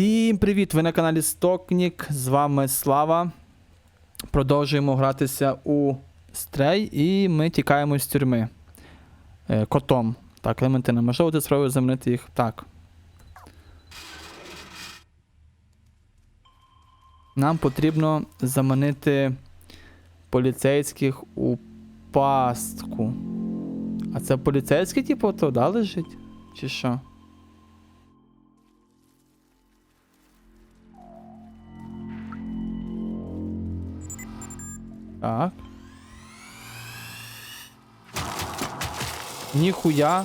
Всім привіт! Ви на каналі Стокнік. З вами Слава. Продовжуємо гратися у Стрей і ми тікаємо з тюрми. Е, котом. Так, Клементина, можливо, ти спробуєш замінити їх? Так. Нам потрібно заманити поліцейських у пастку. А це поліцейський, типу, то да, лежить? Чи що? Так. Ніхуя.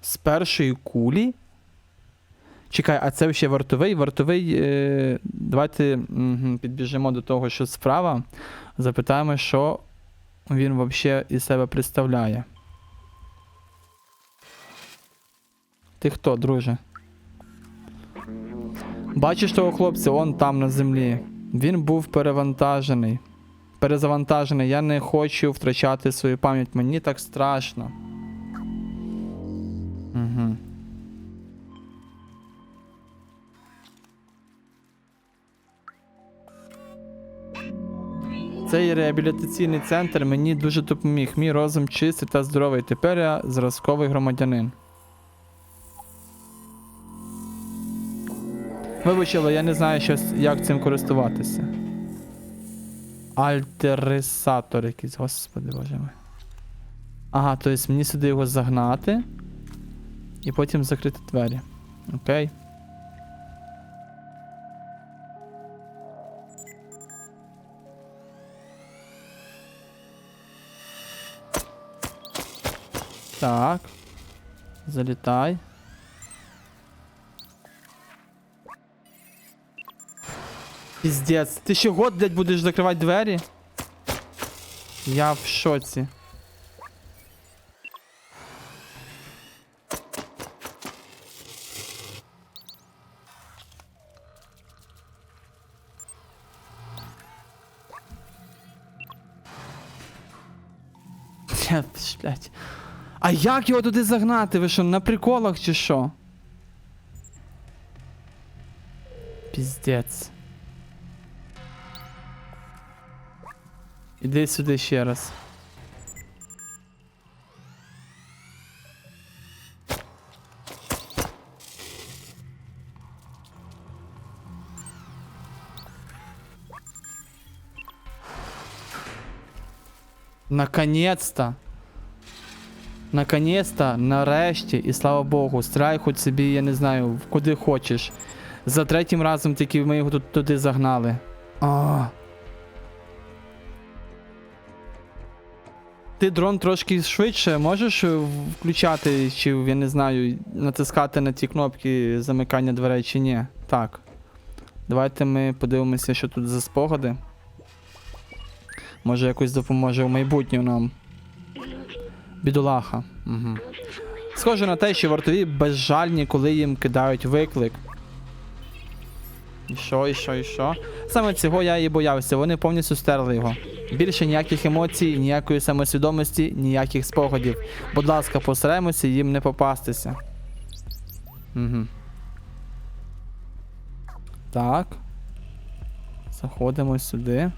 З першої кулі. Чекай, а це ще вартовий? Вартовий. Е, давайте угу, підбіжимо до того, що справа. Запитаємо, що він взагалі із себе представляє. Ти хто, друже? Бачиш того хлопця, он там на землі. Він був перевантажений. Перезавантажений. Я не хочу втрачати свою пам'ять. Мені так страшно. Угу. Цей реабілітаційний центр мені дуже допоміг. Мій розум чистий та здоровий. Тепер я зразковий громадянин. Вибач, але я не знаю, що, як цим користуватися. Альтерисатор якийсь, господи боже мой. Ага, тобто мені сюди його загнати. І потім закрити двері. Окей. Так. Залітай. Піздець, ти ще год, блядь, будеш закривати двері? Я в шоці. Я, блядь. А як його туди загнати? Ви що, на приколах чи що? Піздець. Іди сюди ще раз. Наконец-то. Наконец-то, нарешті, і слава Богу, страй хоч собі, я не знаю, куди хочеш. За третім разом тільки ми його тут туди загнали. А. Ти дрон трошки швидше можеш е, включати, чи я не знаю, натискати на ті кнопки замикання дверей чи ні? Так. Давайте ми подивимося, що тут за спогади. Може якось допоможе в майбутньому нам. Бідолаха. Угу. Схоже на те, що вартові безжальні, коли їм кидають виклик. І що, і що, і що? Саме цього я і боявся, вони повністю стерли його. Більше ніяких емоцій, ніякої самосвідомості, ніяких спогадів. Будь ласка, постараємося їм не попастися. Угу. Так. Заходимо сюди.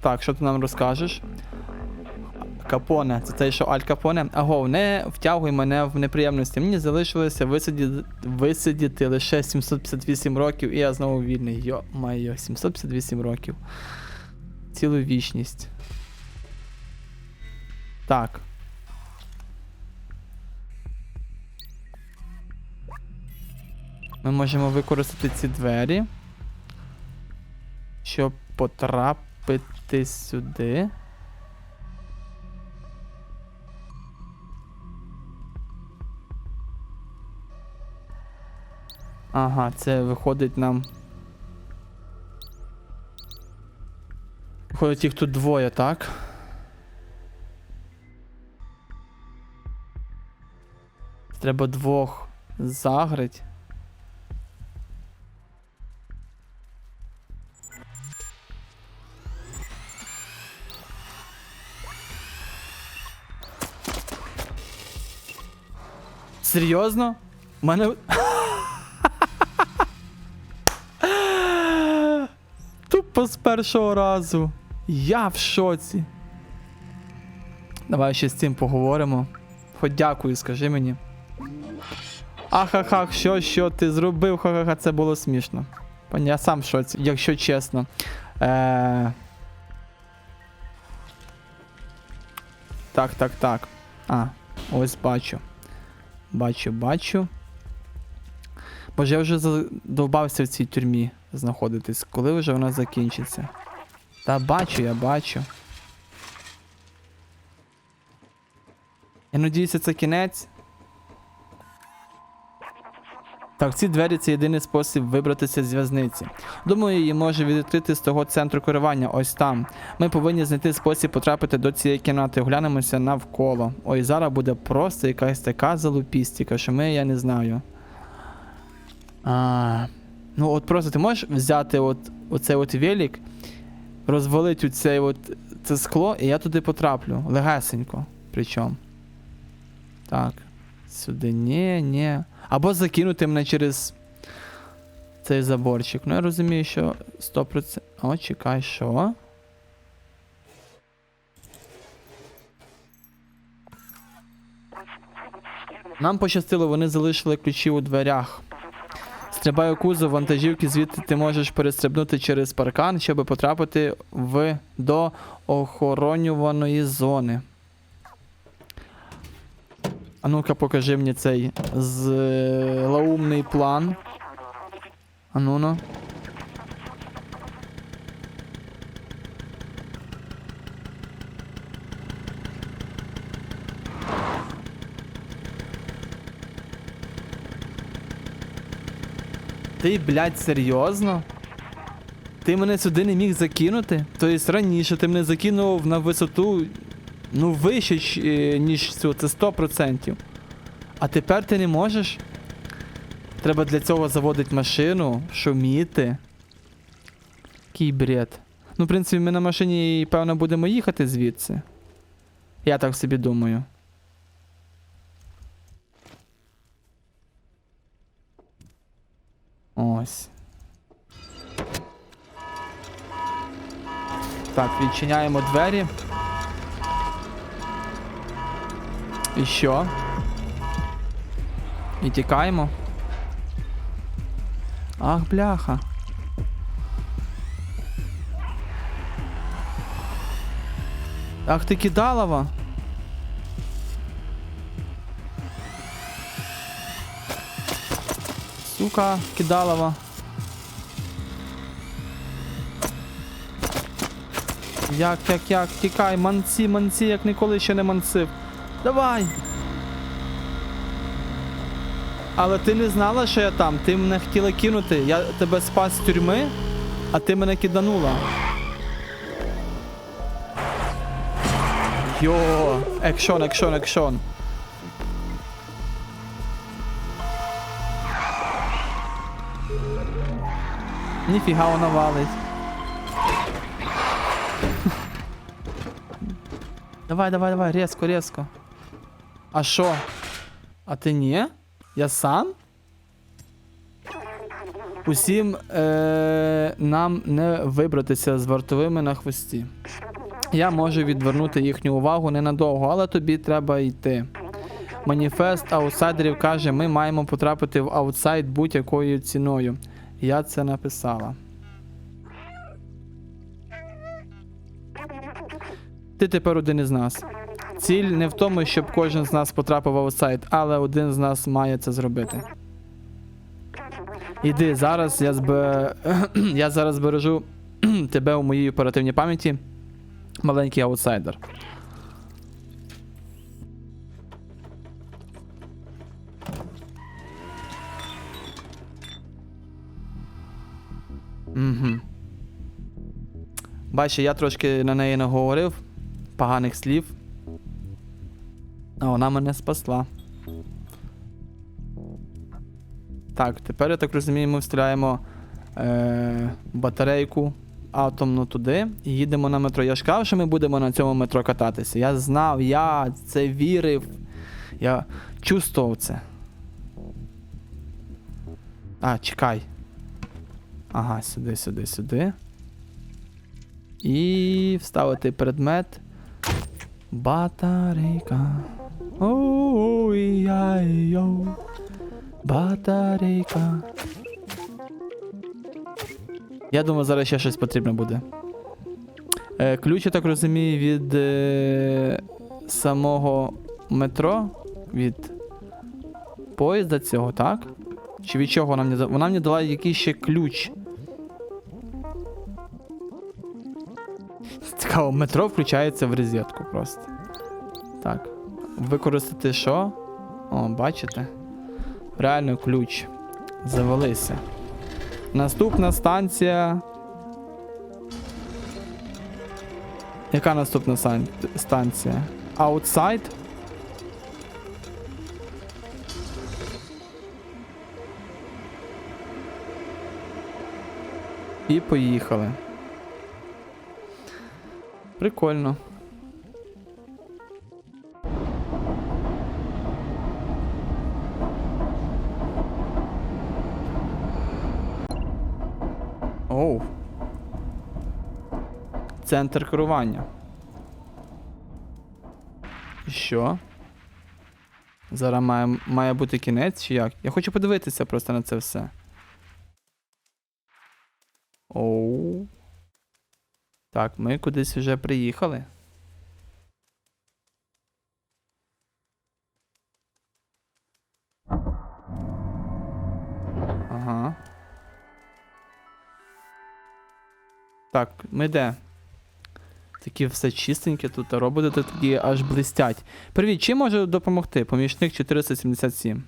Так, що ти нам розкажеш? Капоне, це той, що Аль Капоне. Аго, не втягуй мене в неприємності. Мені залишилося висидіти, висидіти лише 758 років, і я знову вільний. Йо, майо, 758 років. Цілу вічність. Так. Ми можемо використати ці двері, щоб потрапити сюди. Ага, це виходить нам. Виходить, їх тут двоє, так? Треба двох загрить. Серйозно? У мене. Тупо з першого разу. Я в шоці. Давай ще з цим поговоримо. Хоч дякую, скажи мені. Ахахах, що, що ти зробив? Ха-ха-ха, це було смішно. Я сам в шоці, якщо чесно. Е... Так, так, так. А, ось бачу. Бачу, бачу. Боже, я вже задовбався в цій тюрмі знаходитись. Коли вже вона закінчиться? Та бачу, я бачу. Я надіюся, це кінець. Так, ці двері це єдиний спосіб вибратися з в'язниці. Думаю, її може відкрити з того центру керування, ось там. Ми повинні знайти спосіб потрапити до цієї кімнати. Оглянемося навколо. Ой, зараз буде просто якась така залупістика, що ми я не знаю. А, ну от просто ти можеш взяти от, оцей от велик, розвалити оцей от, це скло, і я туди потраплю. Легесенько. Причому. Так. Сюди. Ні, ні. Або закинути мене через цей заборчик. Ну я розумію, що 100%. О, чекай, що? Нам пощастило, вони залишили ключі у дверях. Стрибай у кузов вантажівки, звідти ти можеш перестрибнути через паркан, щоб потрапити в до охоронюваної зони. А ну-ка покажи мені цей злоумний план. А ну ну. Ти, блядь, серйозно? Ти мене сюди не міг закинути? Тобто раніше ти мене закинув на висоту Ну, вище, е, ніж цю, це 100%. А тепер ти не можеш. Треба для цього заводити машину, шуміти. Який бред. Ну, в принципі, ми на машині, певно, будемо їхати звідси. Я так собі думаю. Ось. Так, відчиняємо двері. І що? І тікаємо. Ах, бляха. Ах ти кидалова. Сука, кидалова. Як, як, як, тікай, манці, манці, як ніколи ще не мансив. Давай. Але ти не знала, що я там. Ти мене хотіла кинути. Я тебе спас з тюрми, а ти мене киданула. Йо, екшон, екшон, екшон. Ніфіга вона валить. Давай, давай, давай, резко, резко. А що? А ти ні? Я сам? Усім е- нам не вибратися з вартовими на хвості. Я можу відвернути їхню увагу ненадовго, але тобі треба йти. Маніфест аутсайдерів каже, ми маємо потрапити в аутсайд будь-якою ціною. Я це написала. Ти тепер один із нас. Ціль не в тому, щоб кожен з нас потрапив в аутсайд, але один з нас має це зробити. Іди зараз, я збе... я зараз збережу тебе у моїй оперативній пам'яті. Маленький аутсайдер. Угу. Бачиш, я трошки на неї наговорив поганих слів. А вона мене спасла. Так, тепер я так розумію, ми вставляємо е- батарейку атомну туди і їдемо на метро. Я ж казав, що ми будемо на цьому метро кататися. Я знав, я це вірив. Я чувствував це. А, чекай. Ага, сюди, сюди, сюди. І вставити предмет. Батарейка. Оу-яй-йоу. Батарейка. Я думаю, зараз ще щось потрібно буде. Е, ключ, я так розумію, від е, самого метро. Від поїзда цього, так? Чи від чого вона мені дала? Вона мені дала якийсь ще ключ. Цікаво, метро включається в розетку просто. Так. Використати що? О, бачите? Реально ключ. Завелися. Наступна станція. Яка наступна станція? Outside? І поїхали. Прикольно. Оу. Центр керування. Що? Зараз має, має бути кінець чи як? Я хочу подивитися просто на це все. Оу. Так, ми кудись вже приїхали. Ага. Так, ми де? Такі все чистеньке тут, а роботи такі аж блистять. Привіт, чим можу допомогти? Помічник 477.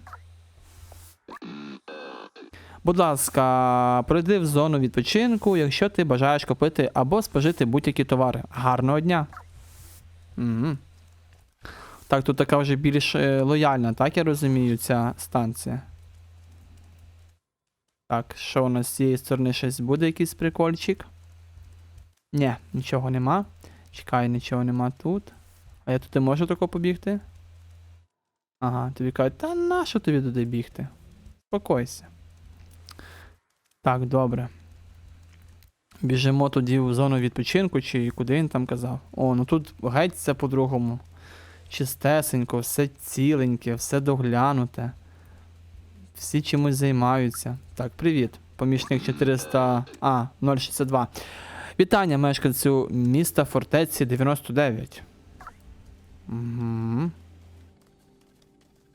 Будь ласка, пройди в зону відпочинку, якщо ти бажаєш купити або спожити будь-які товари. Гарного дня. Угу. Так, тут така вже більш е, лояльна, так я розумію, ця станція. Так, що у нас з цієї сторони щось буде якийсь прикольчик? Ні, нічого нема. Чекай, нічого нема тут. А я туди можу тако побігти? Ага, тобі кажуть, та нащо тобі туди бігти? Спокойся. Так, добре. Біжимо тоді в зону відпочинку, чи куди він там казав. О, ну тут геть все по-другому. Чистесенько, все ціленьке, все доглянуте. Всі чимось займаються. Так, привіт. Помічник 400. А, 062. Вітання мешканцю міста фортеці 99. Угу.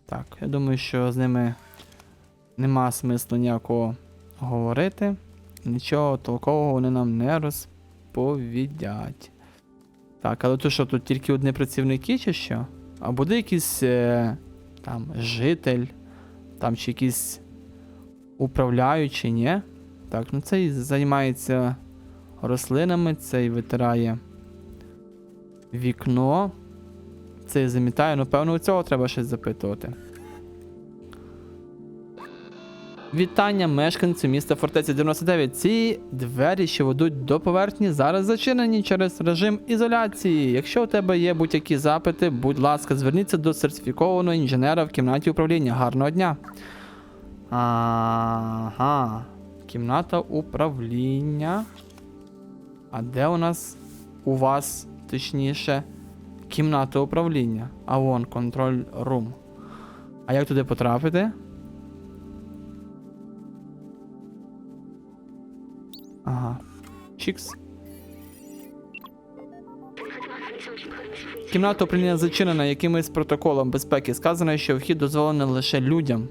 Так, я думаю, що з ними нема смислу ніякого говорити. Нічого толкового вони нам не розповідять. Так, але то що, тут тільки одні працівники чи що? А буде якийсь е, там житель, там чи якийсь управляючий, ні? Так, ну цей займається рослинами, цей витирає вікно. Цей замітає, ну певно, у цього треба щось запитувати. Вітання мешканцю міста Фортеця 99. Ці двері, що ведуть до поверхні, зараз зачинені через режим ізоляції. Якщо у тебе є будь-які запити, будь ласка, зверніться до сертифікованого інженера в кімнаті управління. Гарного дня. Ага. Кімната управління. А де у нас у вас, точніше, кімната управління? А вон, контроль рум. А як туди потрапити? Ага. Чікс. Кімната управління зачинена якимось протоколом безпеки. Сказано, що вхід дозволений лише людям.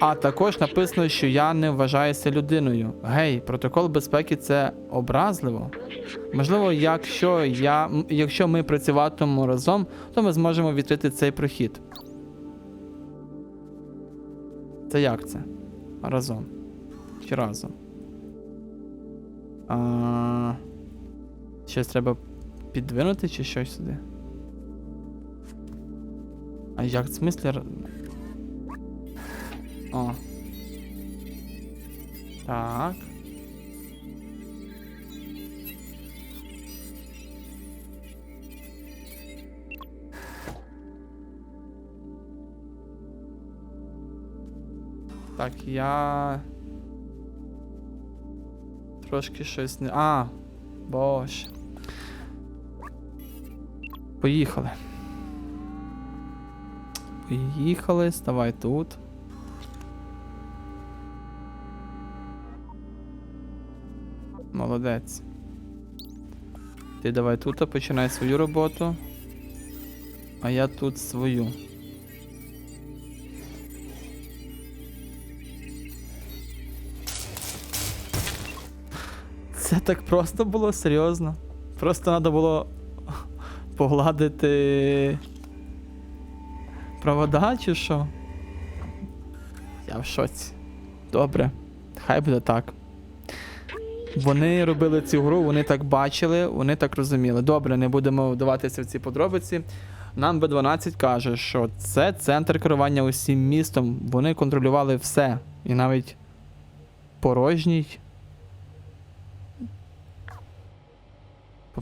А також написано, що я не вважаюся людиною. Гей, протокол безпеки це образливо. Можливо, якщо я, якщо ми працюватимемо разом, то ми зможемо відкрити цей прохід. Це як це? Разом. Чи разом? А... Щось треба підвинути чи щось сюди? А як в смислі? О. Так. Так, я трошки щось не. А, боже. Поїхали. Поїхали, ставай тут. Молодець. Ти давай тут починай свою роботу. А я тут свою. Це так просто було серйозно. Просто треба було погладити провода чи що? Я в шоці. Добре, хай буде так. Вони робили цю гру, вони так бачили, вони так розуміли. Добре, не будемо вдаватися в ці подробиці. Нам Б12 каже, що це центр керування усім містом. Вони контролювали все. І навіть порожній.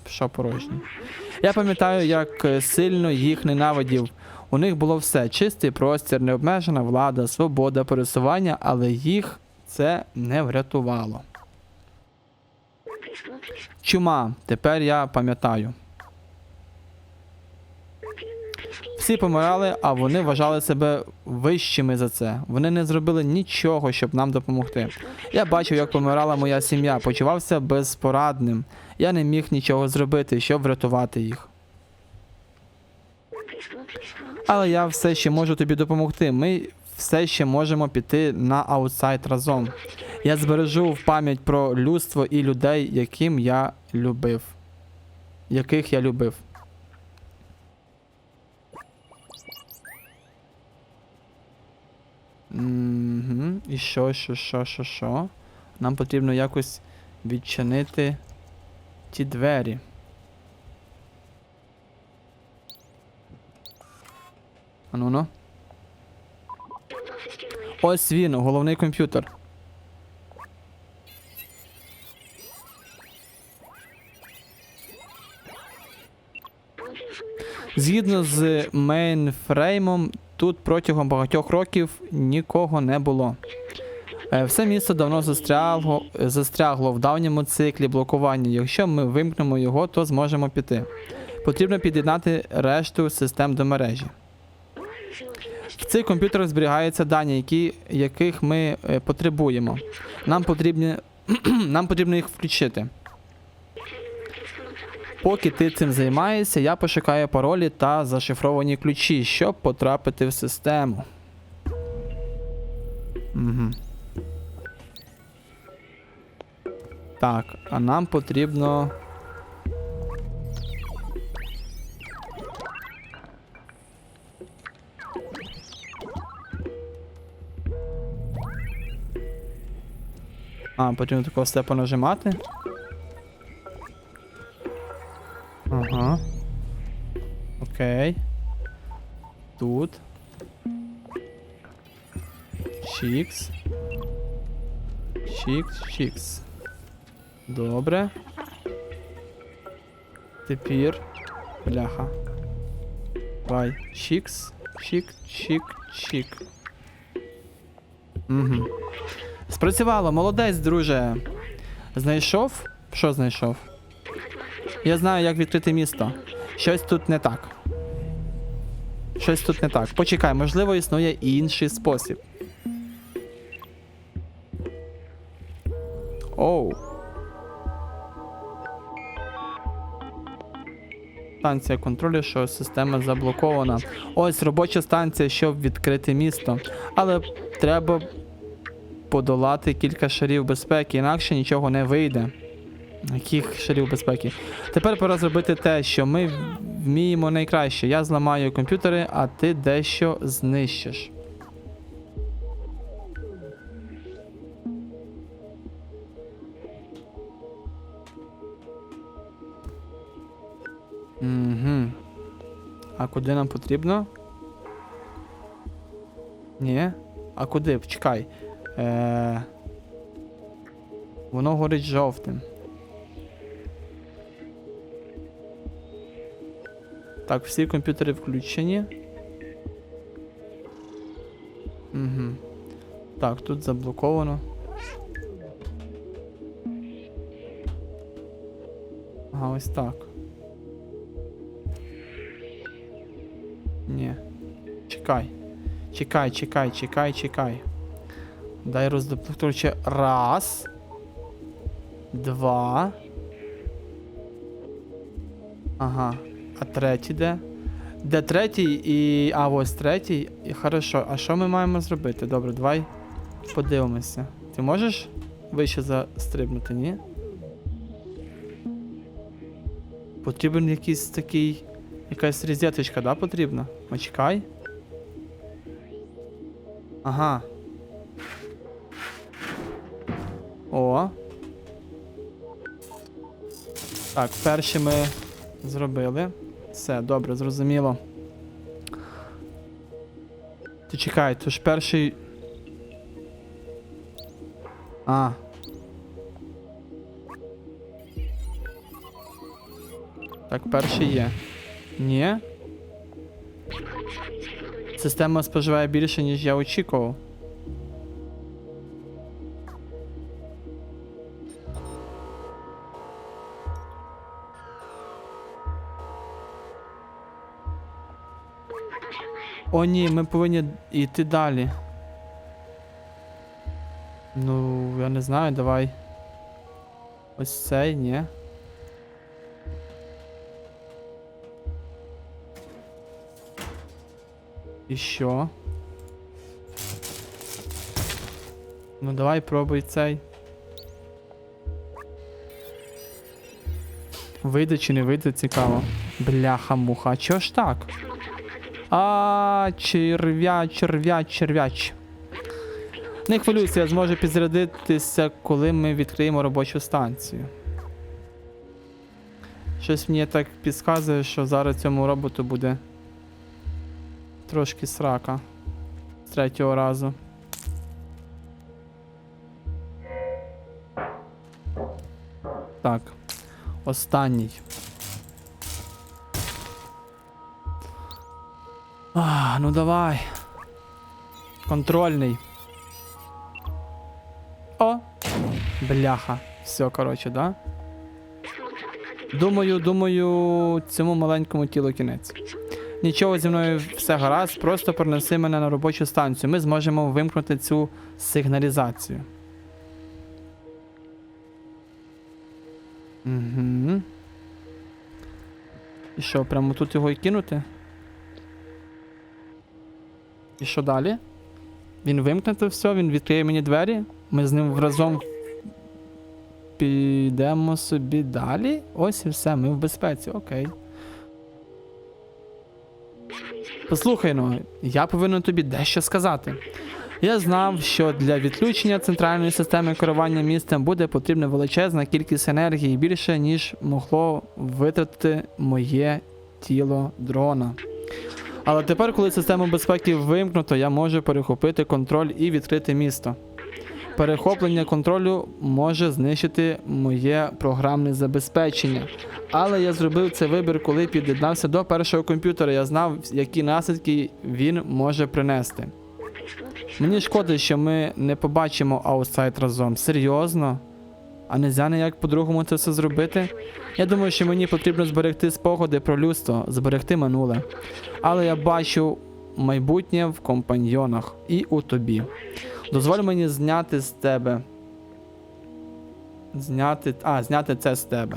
Що порожній? Я пам'ятаю, як е, сильно їх ненавидів. У них було все: чистий простір, необмежена влада, свобода пересування, але їх це не врятувало. Чума, тепер я пам'ятаю. Всі помирали, а вони вважали себе вищими за це. Вони не зробили нічого, щоб нам допомогти. Я бачив, як помирала моя сім'я, почувався безпорадним. Я не міг нічого зробити, щоб врятувати їх. Але я все ще можу тобі допомогти. Ми все ще можемо піти на аутсайд разом. Я збережу в пам'ять про людство і людей, яким я любив. Яких я любив. Угу. І що, що, що, що, що? Нам потрібно якось відчинити ті двері. Ану ну. Ось він, головний комп'ютер. Згідно з мейнфреймом, тут протягом багатьох років нікого не було. Е, Все місто давно застрягло, застрягло в давньому циклі блокування. Якщо ми вимкнемо його, то зможемо піти. Потрібно під'єднати решту систем до мережі. В цих комп'ютерах зберігаються дані, які, яких ми е, потребуємо. Нам потрібні, нам потрібно їх включити. Поки ти цим займаєшся, я пошукаю паролі та зашифровані ключі, щоб потрапити в систему. Угу. Так, а нам потрібно. А, потрібно такого степу нажимати. Окей. Тут. Чікс. Чікс, чікс. Добре. Тепер. Бляха. Давай. Чікс. Чік, чік, чік. Угу. Спрацювало, молодець, друже. Знайшов? Що знайшов? Я знаю, як відкрити місто. Щось тут не так. Щось тут не так. Почекай, можливо, існує інший спосіб. Оу. Станція контролю, що система заблокована. Ось робоча станція, щоб відкрити місто. Але треба подолати кілька шарів безпеки, інакше нічого не вийде. Яких шарів безпеки? Тепер пора зробити те, що ми вміємо найкраще. Я зламаю комп'ютери, а ти дещо знищиш. Угу. А куди нам потрібно? Ні. А куди? Чекай. Е... Воно горить жовтим. Так, всі комп'ютери включені. Угу. Так, тут заблоковано. Ага, ось так. Ні. Чекай. Чекай, чекай, чекай, чекай. Дай роздоплю. Раз. Два. Ага. А третій де? Де третій і. А, ось третій. І хорошо. А що ми маємо зробити? Добре, давай подивимося. Ти можеш вище застрибнути, ні? Потрібен якийсь такий. Якась розеточка, да, потрібна? Почекай. Ага. О. Так, перші ми зробили. Все, добре, зрозуміло. Ти чекай, то ж перший. А. Так, перший є. Ні. Система споживає більше, ніж я очікував. О, ні, ми повинні йти далі. Ну, я не знаю, давай. Ось цей, ні. І що? Ну давай пробуй цей. Вийде чи не вийде, цікаво. Бляха-муха, а чого ж так? А, черв'я, черв'я, черв'яч. Не хвилюйся, я зможу підзарядитися, коли ми відкриємо робочу станцію. Щось мені так підказує, що зараз цьому роботу буде трошки срака. З третього разу. Так. Останній. А, ну давай. Контрольний. О! Бляха. Все, коротше, да? Думаю, думаю, цьому маленькому тілу кінець. Нічого зі мною все гаразд, просто принеси мене на робочу станцію. Ми зможемо вимкнути цю сигналізацію. Угу. І що, прямо тут його і кинути? І що далі? Він вимкне це все, він відкриє мені двері. Ми з ним разом підемо собі далі. Ось і все, ми в безпеці, окей. Послухай ну, я повинен тобі дещо сказати. Я знав, що для відключення центральної системи керування містом буде потрібна величезна кількість енергії більше, ніж могло витратити моє тіло дрона. Але тепер, коли систему безпеки вимкнуто, я можу перехопити контроль і відкрити місто. Перехоплення контролю може знищити моє програмне забезпечення. Але я зробив цей вибір, коли під'єднався до першого комп'ютера. Я знав, які наслідки він може принести. Мені шкода, що ми не побачимо аутсайд разом. Серйозно? А не нельзя ніяк по-другому це все зробити? Я думаю, що мені потрібно зберегти спогади про людство, зберегти минуле. Але я бачу майбутнє в компаньйонах і у тобі. Дозволь мені зняти з тебе. Зняти. А, зняти це з тебе.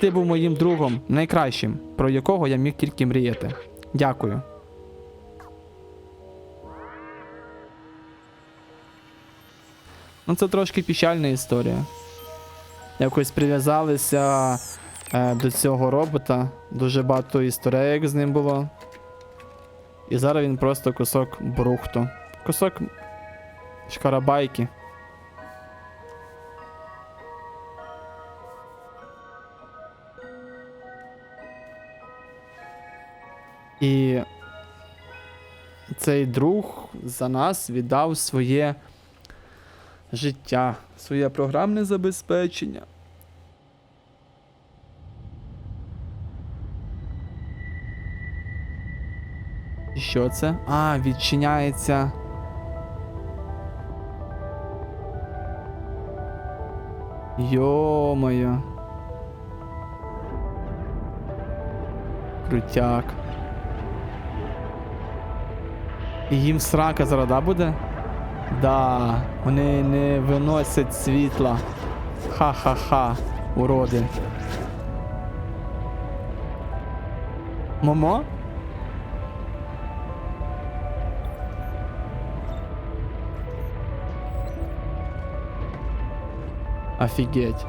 Ти був моїм другом, найкращим, про якого я міг тільки мріяти. Дякую. Ну, це трошки печальна історія. Якось прив'язалися е, до цього робота. Дуже багато історієк з ним було. І зараз він просто кусок брухту. Кусок шкарабайки. І цей друг за нас віддав своє життя, своє програмне забезпечення. І Що це? А, відчиняється. Йо-моє. Крутяк. І їм срака зараз, да, буде? Да, вони не виносять світла. Ха-ха-ха, уроди. Момо? Офігеть.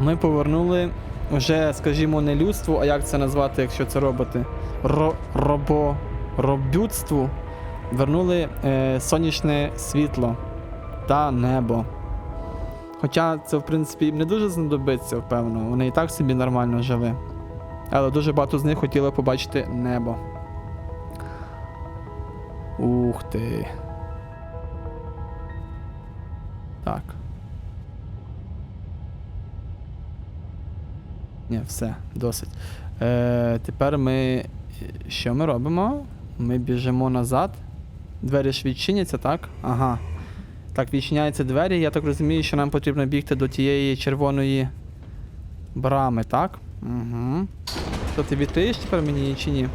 Ми повернули вже, скажімо, не людству, а як це назвати, якщо це роботи? Ро, робо, робюцтву вернули е, сонячне світло та небо. Хоча це, в принципі, їм не дуже знадобиться, впевнено. Вони і так собі нормально жили. Але дуже багато з них хотіли побачити небо. Ух ти. Так. Ні, все, досить. Е, тепер ми. Що ми робимо? Ми біжимо назад. Двері ж відчиняться, так? Ага. Так, відчиняються двері. Я так розумію, що нам потрібно бігти до тієї червоної брами, так? Угу. То ти відкриєш тепер мені чи ні?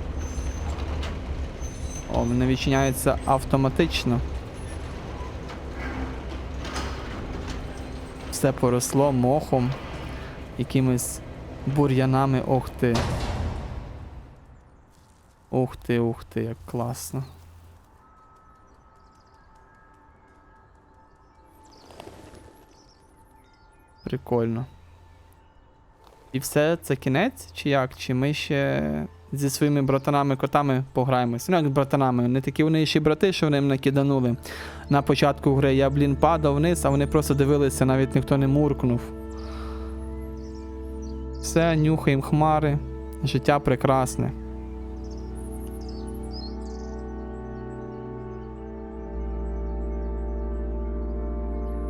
О, вони відчиняються автоматично. Все поросло мохом, якимись бур'янами. Ох ти. Ух ти, ух ти, як класно. Прикольно. І все, це кінець, чи як? Чи ми ще зі своїми братанами-котами пограємось? Ну, як з братанами, не такі вони ще брати, що вони мене киданули. На початку гри я, блін, падав вниз, а вони просто дивилися, навіть ніхто не муркнув. Все, нюхаємо хмари. Життя прекрасне.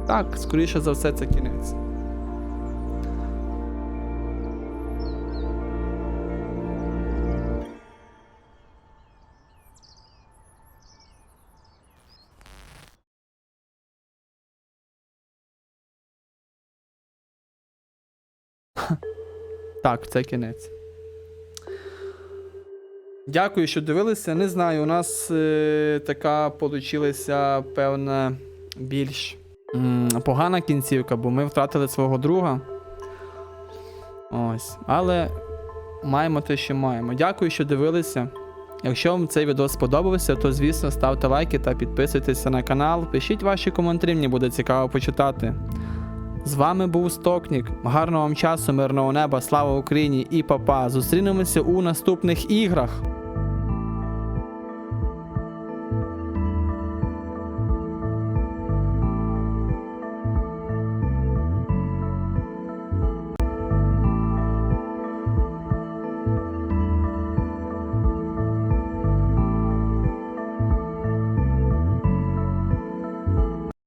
Так, скоріше за все, це кінець. Так, це кінець. Дякую, що дивилися. Не знаю, у нас е, така получилася певна більш погана кінцівка, бо ми втратили свого друга. Ось. Але маємо те, що маємо. Дякую, що дивилися. Якщо вам цей відео сподобався, то звісно ставте лайки та підписуйтеся на канал. Пишіть ваші коментарі, мені буде цікаво почитати. З вами був Стокнік. Гарного вам часу, мирного неба, слава Україні і папа. Зустрінемося у наступних іграх.